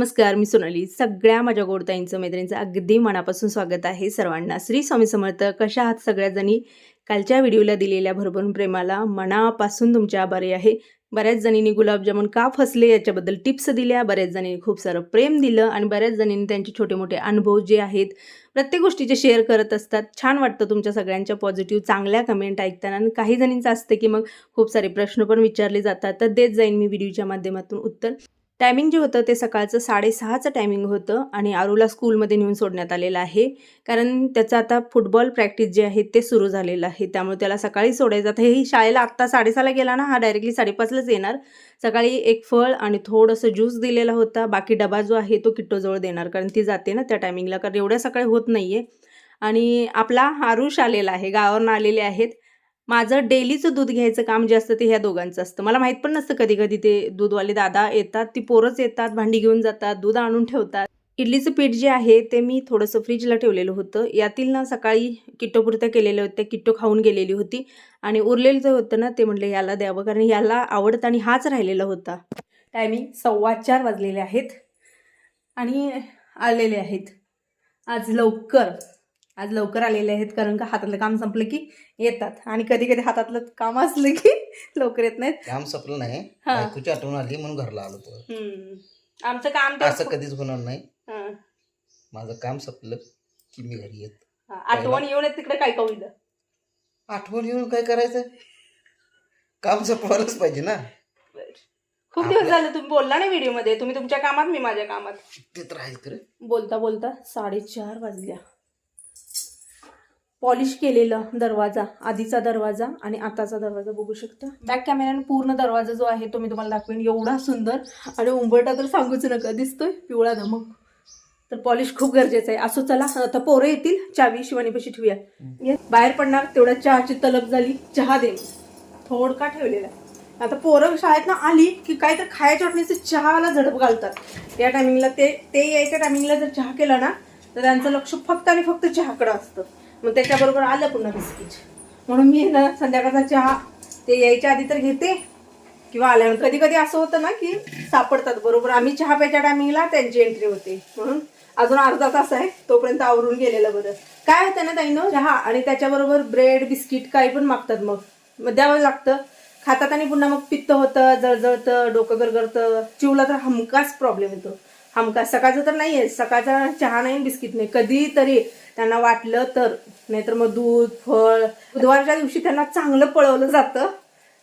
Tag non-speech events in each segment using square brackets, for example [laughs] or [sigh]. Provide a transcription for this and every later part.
नमस्कार मी सोनाली. सगळ्या माझ्या गोडताईंचं मैत्रिणींचं अगदी मनापासून स्वागत आहे सर्वांना. श्री स्वामी समर्थ कशा आहात सगळ्याजणी? कालच्या व्हिडिओला दिलेल्या भरभरून प्रेमाला मनापासून तुमच्या आभारी आहे. बऱ्याच जणींनी गुलाबजामुन का फसले याच्याबद्दल टिप्स दिल्या बऱ्याच जणींनी खूप सारं प्रेम दिलं आणि बऱ्याच जणींनी त्यांचे छोटे मोठे अनुभव जे आहेत प्रत्येक गोष्टीचे शेअर करत असतात. छान वाटतं तुमच्या सगळ्यांच्या पॉझिटिव्ह चांगल्या कमेंट ऐकताना आणि काही जणींचं असतं की मग खूप सारे प्रश्न पण विचारले जातात. तर देत जाईन मी व्हिडिओच्या माध्यमातून उत्तर. टायमिंग जे होतं ते सकाळचं साडेसहाचं टायमिंग होतं आणि आरूला स्कूलमध्ये नेऊन सोडण्यात आलेलं आहे. कारण त्याचं आता फुटबॉल प्रॅक्टिस जे आहे ते सुरू झालेलं आहे. त्यामुळे त्याला सकाळी सोडायचं. आता हेही शाळेला आत्ता साडेसहाला गेला ना हा डायरेक्टली साडेपाचलाच येणार. सकाळी एक फळ आणि थोडंसं ज्यूस दिलेला होता. बाकी डबा जो आहे तो किट्टोजवळ देणार. कारण ती जाते ना त्या टायमिंगला कारण एवढ्या सकाळी होत नाही आहे आणि आपला आरुष आलेला आहे. गावावरून आलेले आहेत. माझं डेलीचं दूध घ्यायचं काम जे असतं ते ह्या दोघांचं असतं. मला माहीत पण नसतं कधी कधी ते दूधवाले दादा येतात ती पोरच येतात भांडी घेऊन जातात दूध आणून ठेवतात. इडलीचं पीठ जे आहे ते मी थोडंसं फ्रीजला ठेवलेलं होतं. यातील ना सकाळी किट्टोपुरत्या केलेल्या होत्या किट्टो खाऊन गेलेली होती आणि उरलेलं जे होतं ना ते म्हटलं याला द्यावं कारण याला आवडतं आणि हाच राहिलेला होता. टायमिंग सव्वा चार वाजलेले आहेत आणि आलेले आहेत. आज लवकर आज लवकर आलेले आहेत कारण का हातातलं काम संपलं की येतात. आणि कधी कधी हातातलं काम असलं की [laughs] लवकर येत नाहीत. काम संपलं नाही. हा. बायकोची आठवण आली म्हणून घरला आलो तो हम्म. आमचं काम तर असं कधीच होणार नाही. हं. माझं काम संपलं की मी घरी येत. आठवण येऊन येत तिकडे काय कविलं आठवण येऊन काय करायचं? काम संपवायलाच पाहिजे ना. खूप दिवस झाले तुम्ही बोलला नाही व्हिडिओमध्ये तुम्ही तुमच्या कामात मी माझ्या कामात. ते तर आहेच खरं. बोलता बोलता साडेचार वाजल्या. पॉलिश केलेला दरवाजा आधीचा दरवाजा आणि आताचा दरवाजा बघू शकता. बॅक कॅमेऱ्याने पूर्ण दरवाजा जो आहे तो मी तुम्हाला दाखवेन. एवढा सुंदर आणि उंबरटा तर सांगूच नका दिसतोय पिवळा धमक. तर पॉलिश खूप गरजेचं आहे. असो चला आता पोरं येतील. चावी शिवानीपाशी ठेवूया. ये, बाहेर पडणार तेवढ्या चहाची तलब झाली चहा दे. थोडका ठेवलेला. आता पोरं शाळेत ना आली की काय तर खायच्या वाटणीचे चहाला झडप घालतात. या टायमिंगला ते ते यायच्या टायमिंगला जर चहा केला ना तर त्यांचं लक्ष फक्त आणि फक्त चहाकडं असतं. मग त्याच्याबरोबर आलं पुन्हा बिस्किट. म्हणून मी ना संध्याकाळचा चहा ते यायच्या आधी तर घेते. किंवा आल्यानंतर कधी कधी असं होतं ना की सापडतात बरोबर. आम्ही चहा प्यायच्या टायमिंगला त्यांची एंट्री होते. म्हणून अजून अर्धा तास आहे तोपर्यंत आवरून गेलेलं बरं. काय होतं ना ताईनं चहा आणि त्याच्याबरोबर ब्रेड बिस्किट काही पण मागतात मग. मग द्यावं लागतं. खातात आणि पुन्हा मग पित्त होतं जळजळतं डोकं गरगरतं. चिवला तर हमखास प्रॉब्लेम येतो. हमका सकाळचं तर नाही आहे सकाळचा चहा नाही बिस्किट नाही. कधीतरी त्यांना वाटलं तर नाहीतर मग दूध फळ. बुधवारच्या दिवशी त्यांना चांगलं पळवलं जातं.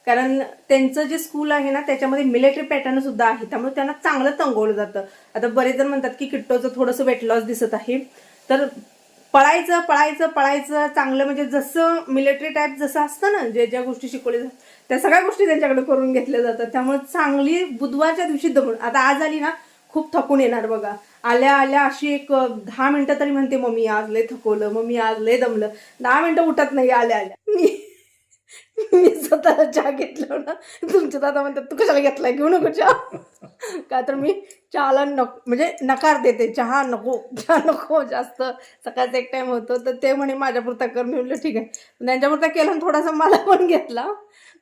कारण त्यांचं जे स्कूल आहे ना त्याच्यामध्ये मिलिटरी पॅटर्न सुद्धा आहे. त्यामुळे त्यांना चांगलं तंगवलं जातं. आता बरेच जण म्हणतात की किट्टोचं थोडंसं वेट लॉस दिसत आहे. तर पळायचं पळायचं पळायचं चांगलं म्हणजे जसं मिलिटरी टाईप जसं असतं ना जे ज्या गोष्टी शिकवल्या जातात त्या सगळ्या गोष्टी त्यांच्याकडे करून घेतल्या जातात. त्यामुळे चांगली बुधवारच्या दिवशी दमून आता आज आली ना खूप थकून येणार बघा. आल्या आल्या अशी एक दहा मिनिटं तरी म्हणते मम्मी आज लय थकवलं. मम्मी आज लय दमलं. दहा मिनिटं उठत नाही आल्या आल्या. मी मी स्वतःला चहा घेतला ना तुमच्या दादा म्हणतात तू कशाला घेतला घेऊ नको चहा. का तर मी चहाला नको म्हणजे नकार देते. चहा नको चहा नको. जास्त सकाळचा एक टाइम होतो. तर ते म्हणे माझ्यापुरता कर. मी म्हटलं ठीक आहे. त्यांच्यापुरता केला आणि थोडासा मला पण घेतला.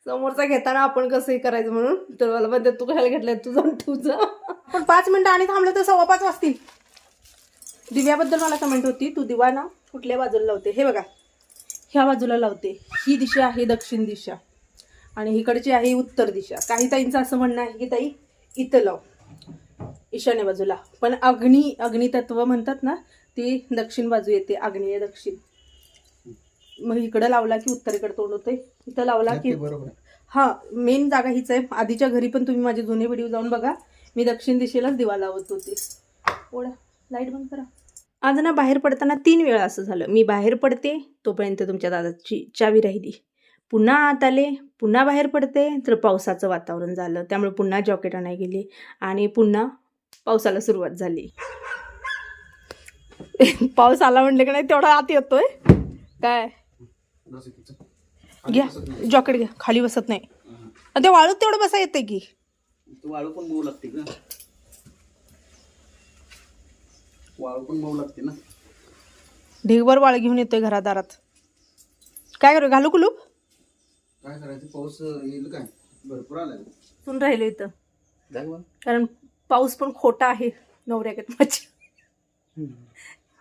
समोरचा घेताना आपण कसंही करायचं म्हणून. तर मला म्हणते तू कशाला घेतलं तुझं तुझं पण पाच मिनिटं आणि थांबलं तर सव्वा पाच वाजतील. दिव्याबद्दल मला कमेंट होती तू दिवा ना कुठल्या बाजूला लावते? हे बघा. ह्या बाजूला लावते. ही दिशा आहे दक्षिण दिशा. आणि इकडची आहे उत्तर दिशा. काही ताईंचं असं म्हणणं आहे की ताई इथं लाव. ईशान्य बाजूला. पण अग्नी अग्नितत्व म्हणतात ना ती दक्षिण बाजू येते. आग्नेय दक्षिण. मग इकडं लावला की उत्तरेकडे तोंड होते इथं लावला की बरोबर हा मेन जागा हीच आहे. आधीच्या घरी पण तुम्ही माझे जुने व्हिडिओ जाऊन बघा. मी दक्षिण दिशेलाच दिवा लावत होते. ओढा लाइट बंद करा. आज ना बाहेर पडताना तीन वेळा असं झालं. मी बाहेर पडते तोपर्यंत तुमच्या दादाची चावी राहिली. पुन्हा आत आले पुन्हा बाहेर पडते तर पावसाचं वातावरण झालं. त्यामुळे पुन्हा जॉकेट आणाय गेले आणि पुन्हा पावसाला सुरुवात झाली. [laughs] पाऊस आला म्हणलं की नाही तेवढा आत येतोय. काय? घ्या जॉकेट घ्या खाली बसत नाही. आणि ते वाळूत तेवढं बसा येते की. तू वाळू पण मऊ लागते का वाळू पण मऊ लागते ना. ढिगभर वाळ घेऊन येतोय घरात दारात काय करू घालू कुलूप? काय करायचं पाऊस येईल काय? भरपूर आलाय. सुन राहिलो इथं. कारण पाऊस पण खोटा आहे नवऱ्याकडे माझ्या.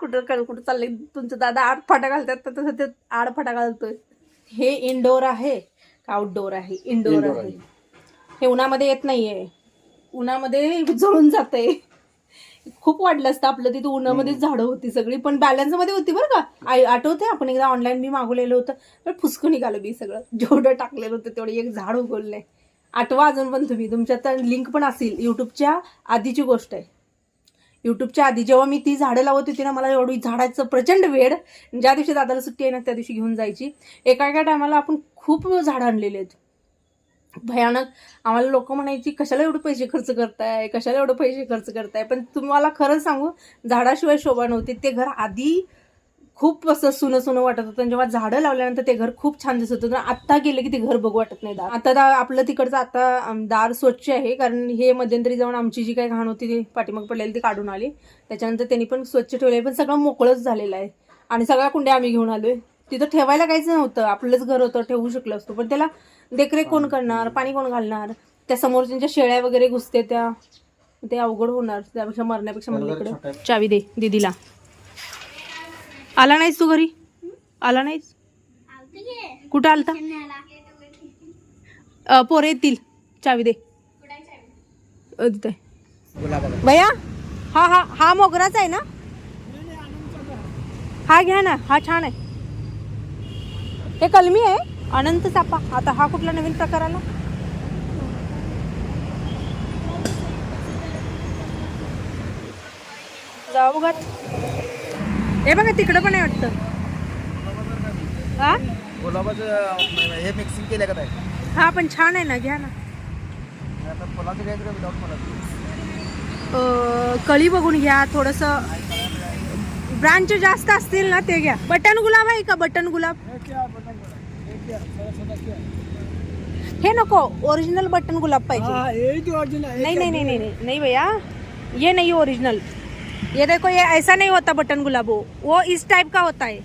कुठं क- कुठं चाललंय? तुमचं दादा आड फाटा घालतात तर तसं ते आड फाटा घालतोय. हे इनडोअर आहे का आउटडोअर आहे? इनडोअर आहे. हे उन्हामध्ये येत नाहीये. उन्हामध्ये जळून जाते खूप वाटलं असतं आपलं तिथं उन्हामध्ये झाडं होती सगळी. पण बॅलन्समध्ये होती बरं का. आई आठवते आपण एकदा ऑनलाईन मी मागवलेलं होतं. पण फुसकं निघालं मी सगळं. जेवढं टाकलेलं होतं तेवढं एक झाड उगवलंय. आठवा अजून पण तुम्ही. तुमच्यात तर लिंक पण असेल. युट्यूबच्या आधीची गोष्ट आहे. युट्यूबच्या आधी जेव्हा मी ती झाडं लावत होती ना मला एवढी झाडाचं प्रचंड वेळ ज्या दिवशी दादाला सुट्टी आहे ना त्या दिवशी घेऊन जायची. एका एका टायमाला आपण खूप झाडं आणलेली आहेत. भयानक. आम्हाला लोक म्हणायची कशाला एवढे पैसे खर्च करताय? कशाला एवढे पैसे खर्च करताय? पण तुम्हाला खरंच सांगू झाडाशिवाय शोभा नव्हती. ते घर आधी खूप असं सुनं सुनं वाटत होतं. जेव्हा झाडं लावल्यानंतर ते घर खूप छान दिसत होतं. आत्ता गेलं की ते घर बघू वाटत नाही दार. आता दा- आपलं तिकडचं आता दार स्वच्छ आहे. कारण हे मध्यंतरी जाऊन आमची जी काही घाण होती ती पाठीमाग पडलेली ती काढून आली. त्याच्यानंतर त्यांनी पण स्वच्छ ठेवले पण सगळं मोकळंच झालेलं आहे. आणि सगळ्या कुंड्या आम्ही घेऊन आलोय. तिथं ठेवायला काहीच नव्हतं. आपलंच घर होतं. ठेवू शकलो असतो. पण त्याला देखरेख कोण करणार? पाणी कोण घालणार? त्या समोरच्या शेळ्या वगैरे घुसते त्या. ते अवघड होणार. त्यापेक्षा मरण्यापेक्षा इकडं चावी दे दीदीला. आला नाहीस तू घरी? आला नाहीस? कुठं आलता? पोरे पोरं येतील. चावी दे. अ, भैया हा हा हा मोगराचा आहे ना? हा घ्या ना हा छान आहे. हे कलमी आहे. अनंत चापा. आता हा कुठला नवीन प्रकार आला? जाऊ घात. हे बघा तिकडं पण आहे वाटतं. हा? गुलाबाचं हे मिक्सिंग केलं का हा पण छान आहे ना घ्या ना. आता फुलाचं काय विदाउट फुलाचं. अ, कळी बघून घ्या थोडस. ब्रांच जास्त असतील ना ते घ्या. बटन गुलाब आहे का बटन गुलाब? हे नको ओरिजिनल बटन गुलाब पाहिजे. नहीं नहीं नहीं नहीं नहीं नहीं भैया. ये नहीं ओरिजिनल ये देखो ये ऐसा नहीं होता बटन गुलाब वो इस टाइप का होता है।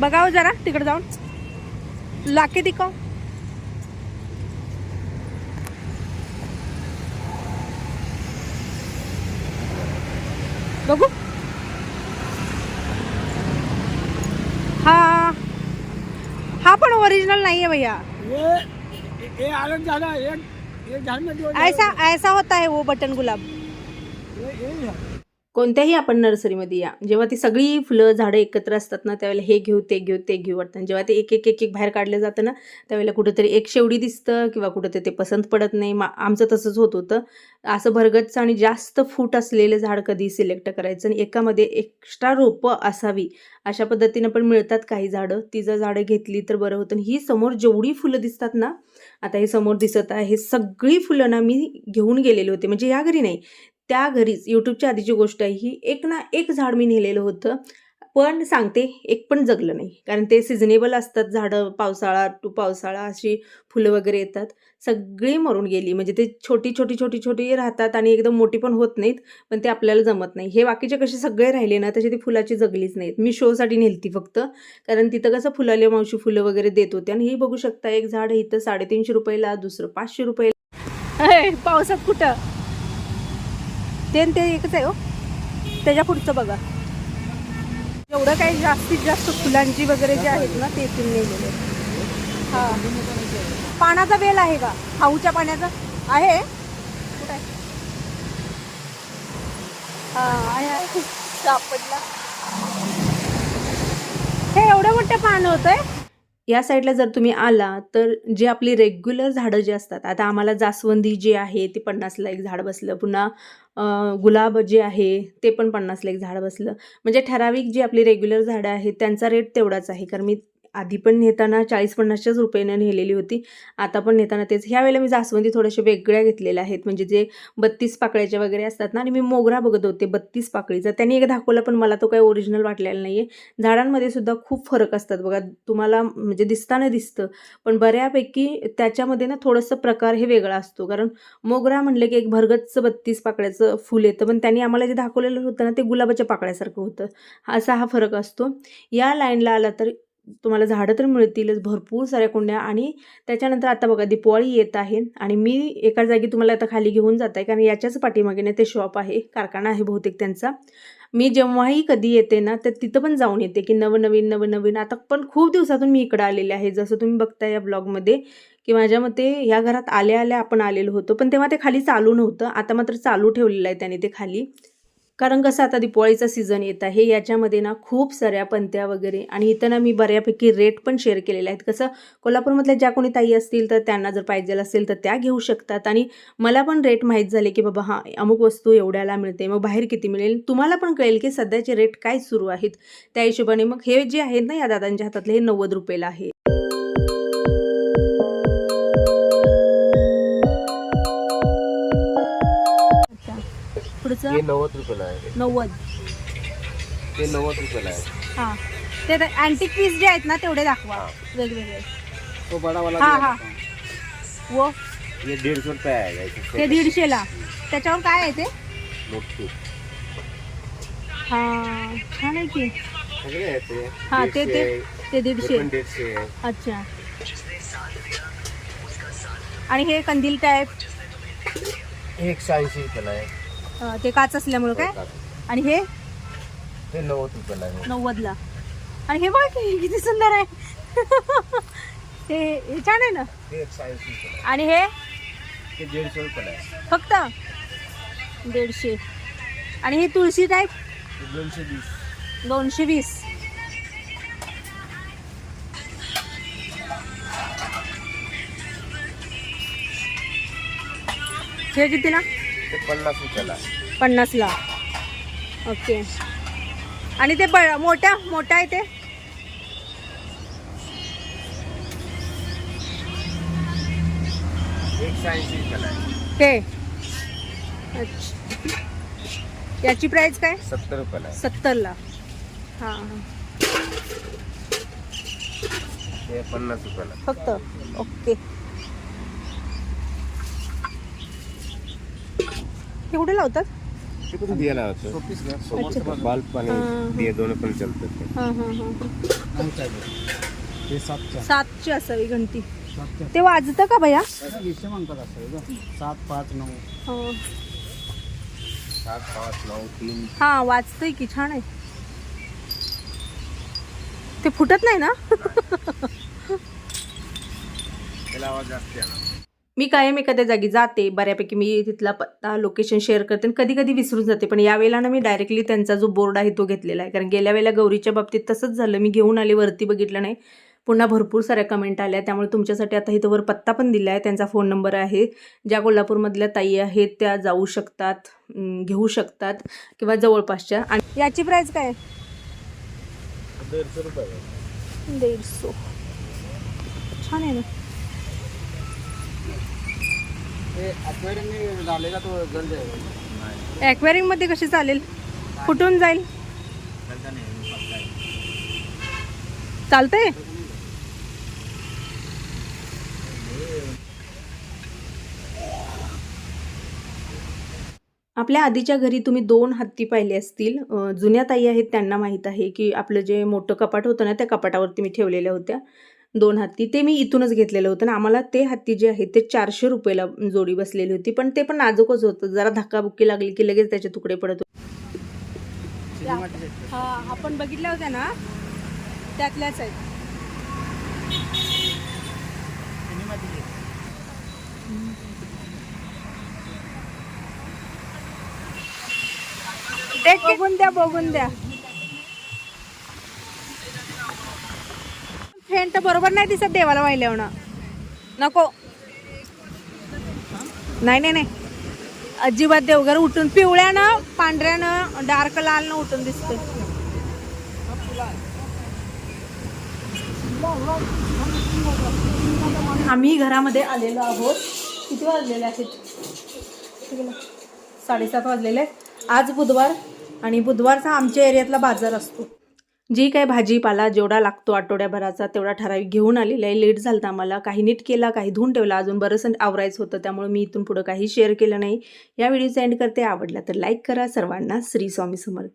बघाओ जरा तिकडे जाऊन। लाके दिखाओ। बघू। हा. हा पण ओरिजिनल नाही आहे भैया. ये झाड़ में जो ऐसा ऐसा होता है वो बटन गुलाब. कोणत्याही आपण नर्सरीमध्ये या जेव्हा ती सगळी फुलं झाडं एकत्र असतात ना त्यावेळेला हे घेऊ ते घेऊ ते घेऊ वाटतं. आणि जेव्हा ते एक एक एक एक बाहेर काढलं जातं ना त्यावेळेला कुठंतरी एक शेवडी दिसतं किंवा कुठंतरी ते पसंत पडत नाही. मा आमचं तसंच होत होतं. असं भरगतचं आणि जास्त फूट असलेलं झाड कधी सिलेक्ट करायचं आणि एकामध्ये एक्स्ट्रा रोपं असावी अशा पद्धतीनं पण मिळतात काही झाडं. ती जर झाडं घेतली तर बरं होतं. आणि ही समोर जेवढी फुलं दिसतात ना आता हे समोर दिसत आहे हे सगळी फुलं ना मी घेऊन गेलेले होते. म्हणजे या घरी नाही. त्या घरीच यूट्यूबच्या आधीची गोष्ट आहे ही एक ना एक झाड मी नेलेलं होतं. पण सांगते एक पण जगलं नाही. कारण ते सिजनेबल असतात झाडं पावसाळा टू पावसाळा अशी फुलं वगैरे येतात. सगळी मरून गेली. म्हणजे ते छोटी छोटी छोटी छोटी राहतात आणि एकदम मोठी पण होत नाहीत पण ते आपल्याला जमत नाही. हे बाकीचे कसे सगळे राहिले ना तसे ती फुलाची जगलीच नाहीत. मी शोसाठी नेलती फक्त. कारण तिथं कसं फुलाले मावशी फुलं वगैरे देत होते आणि हे बघू शकता एक झाड इथं साडेतीनशे रुपयाला दुसरं पाचशे रुपयाला. पावसात कुठं? ते ते एकच आहे हो. त्याच्या पुढचं बघा. एवढं काही जास्तीत जास्त फुलांची वगैरे जे आहेत ना ते इथून नेलेले आहेत. पाण्याचा वेल आहे का? खाऊच्या पाण्याचा? आहे. कुठं आहे? हां आहे आहे. सापडला. हे एवढं मोठं पान होतंय? या साईडला जर तुम्ही आला तर जे आपली रेग्युलर झाडं जी असतात आता आम्हाला जास्वंदी जे आहे ते पन्नासला एक झाड बसलं. पुन्हा गुलाब जे आहे ते पण पन्नासला एक झाड बसलं. म्हणजे ठराविक जी आपली रेग्युलर झाडं आहेत त्यांचा रेट तेवढाच आहे. कारण मी आधी पण नेताना चाळीस पन्नासच्याच रुपयानं नेलेली होती. आता पण नेताना तेच. ह्या वेळेला मी जास्वंदी थोड्याशा वेगळ्या घेतलेल्या आहेत. म्हणजे जे बत्तीस पाकळ्याच्या वगैरे असतात ना आणि मी मोगरा बघत होते बत्तीस पाकळीचा त्यांनी एक दाखवला पण मला तो काही ओरिजिनल वाटलेला नाही आहे झाडांमध्ये सुद्धा खूप फरक असतात बघा. तुम्हाला म्हणजे दिसताना दिसतं पण बऱ्यापैकी त्याच्यामध्ये ना थोडंसं प्रकार हे वेगळा असतो. कारण मोगरा म्हणलं की एक भरगतचं बत्तीस पाकळ्याचं फुल येतं. पण त्यांनी आम्हाला जे दाखवलेलं होतं ना ते गुलाबाच्या पाकळ्यासारखं होतं. असा हा फरक असतो. या लाईनला आला तर तुम्हाला झाडं तर मिळतीलच भरपूर साऱ्या कुंड्या आणि त्याच्यानंतर आता बघा दीपवाळी येत आहे आणि मी एका जागी तुम्हाला आता खाली घेऊन जात आहे कारण याच्याच पाठीमागे ना ते शॉप आहे कारखाना आहे बहुतेक त्यांचा. मी जेव्हाही कधी येते ना तर तिथं पण जाऊन येते की नवनवीन नवनवीन. आता पण खूप दिवसातून मी इकडं आलेले आहे जसं तुम्ही बघता या ब्लॉगमध्ये की माझ्या मते ह्या घरात आल्या आल्या आपण आलेलो होतो पण तेव्हा ते खाली चालू नव्हतं. आता मात्र चालू ठेवलेलं आहे त्याने ते खाली. कारण कसं आता दिपोळीचा सीझन येत आहे याच्यामध्ये ना खूप साऱ्या पंत्या वगैरे आणि इथं ना मी बऱ्यापैकी रेट पण शेअर केलेले आहेत. कसं कोल्हापूरमधल्या ज्या कोणी ताई असतील तर त्यांना जर पाहिजे असेल तर त्या घेऊ शकतात. आणि मला पण रेट माहीत झाले की बाबा हां अमुक वस्तू एवढ्याला मिळते मग बाहेर किती मिळेल? तुम्हाला पण कळेल की सध्याचे रेट काय सुरू आहेत. त्या हिशोबाने मग हे जे आहेत ना या दादांच्या हातातले हे नव्वद रुपयाला आहे. पुढचं? नव्वद रुपयाला आहे. नव्वद. ते नव्वद रुपयाला आहे. हां. ते अँटिक पीस जे आहेत ना तेवढे दाखवा. वेगवेगळे. तो बड़ा वाला हा, हा. वो. हे दीडशे रुपये आहे याचे ते दीडशेला. त्याच्यावर काय आहे ते? मोठी. हां छान आहे की. सगळे ते. हां ते ते दीडशे, ते दीडशे. पण दीडशे आहे. अच्छा. आणि हे कंदील टाईप हे एकशे ऐंशी रुपयाला आहे. अं, ते काच असल्यामुळं काय? आणि हे? ते नव्वद रुपयाला आहे. नव्वदला. आणि हे बघ किती सुंदर आहे. [laughs] हे हे छान आहे ना? ते रुपयाला. आणि हे? ते दीडशे रुपयाला आहे. फक्त? दीडशे. आणि हे तुळशी टाईप ते दोनशे वीस. दोनशे वीस. हे कितीला ते पन्नास रुपयाला. पन्नासला. ओके. आणि ते ब मोठ्या मोठा आहे ते? एकशे ऐंशी रुपयाला आहे. ते. अच्छा. याची प्राइस काय? सत्तर रुपयाला आहे. सत्तरला. हां हां. ते पन्नास रुपयाला. फक्त. ओके. हे कुठे लावतात. होतं. बल्ब आणि. दिये दोन पण चालतात. ते. हां हां. हां सातच्या. सातची असावी घंटी. सातच्या. ते वाजतं का भैया? म्हणतात असं. सात पाच नऊ. हां. सात पाच नऊ तीन. हां वाजतंय की छान आहे. ते फुटत नाही ना? त्याला आवाज जास्त आहे ना. मी कायम एखाद्या जागी जाते बऱ्यापैकी मी तिथला पत्ता लोकेशन शेअर करते आणि कधी कधी विसरून जाते. पण यावेळेला ना मी डायरेक्टली त्यांचा जो बोर्ड आहे तो घेतलेला आहे. कारण गेल्या वेळेला गौरीच्या बाबतीत तसंच झालं. मी घेऊन आले वरती बघितलं नाही. पुन्हा भरपूर साऱ्या कमेंट आल्या. त्यामुळे तुमच्यासाठी आता इथं वर पत्ता पण दिला आहे त्यांचा फोन नंबर आहे. ज्या कोल्हापूरमधल्या ताई आहेत त्या जाऊ शकतात घेऊ शकतात किंवा जवळपासच्या. आणि याची प्राईस काय? दीडशे रुपये. आहे. दीडशे. छान आहे ना ते aquarium में डालेगा तो जल जाएगा ॲक्वेरियममध्ये कशी चालेल? कुठून जाईल? चालतंय? आपल्या आधीच्या घरी तुम्ही दोन हत्ती पाहिले असतील. जुन्या ताई आहेत त्यांना माहीत आहे की आपलं जे मोठं कपाट होतं ना त्या कपाटावरती मी ठेवलेल्या होत्या. दोन हत्ती. ते मी इथूनच घेतलेलं होतं ना. आम्हाला ते हत्ती जे आहेत ते चारशे रुपयाला जोडी बसलेली होती. पण ते पण नाजूकच होतं. जरा धक्काबुक्की लागली की लगेच त्याचे तुकडे पडत होते. हा आपण बघितल्या होत्या ना? त्यातल्याच आहेत. बघून द्या बघून द्या. फेंट बरोबर नाही दिसत देवाला वाहिल्यावर नको. नाही नाही नाही. अजिबात देवघर उठून पिवळ्यानं पांढऱ्यानं डार्क लालनं उठून दिसते आम्ही घरामध्ये आलेलो आहोत. किती वाजलेले आहेत? साडेसात वाजलेले आहेत. आज बुधवार आणि बुधवारचा आमच्या एरियातला बाजार असतो. जी काय भाजीपाला जेवढा लागतो आठवड्याभराचा तेवढा ठराविक घेऊन आलेला आहे लेट झालं आम्हाला काही नीट केला काही धुवून ठेवला. अजून बरंच आवरायचं होतं. त्यामुळे मी इथून पुढं काही शेअर केलं नाही. या व्हिडिओचा एंड करते. आवडला तर लाईक करा. सर्वांना श्री स्वामी समर्थ.